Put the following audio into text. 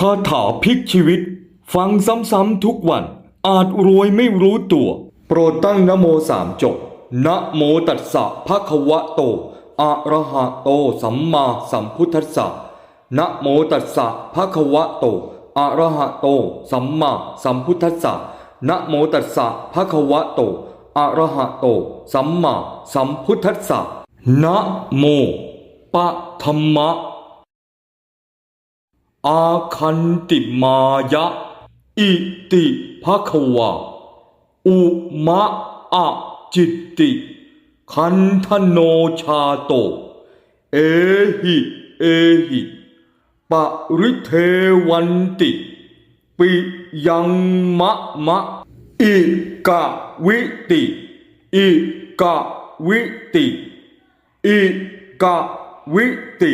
คาถาพลิกชีวิต ฟังซ้ำๆทุกวัน อาจรวยไม่รู้ตัว โปรดตั้งนะโมสามจบนะโมตัสสะภะคะวะโต อะระหะโต สัมมาสัมพุทธัสสะนะโมตัสสะภะคะวะโต อะระหะโต สัมมาสัมพุทธัสสะนะโมตัสสะภะคะวะโต อะระหะโต สัมมาสัมพุทธัสสะนะโมปะธรรมะ อาคันติมายะ อิติภควาอุมะอะจิตติ คันธโนชาโต เอหิเอหิปริเทวันติ ปิยังมะมะ อิกะวิติ อิกะวิติ อิกะวิติ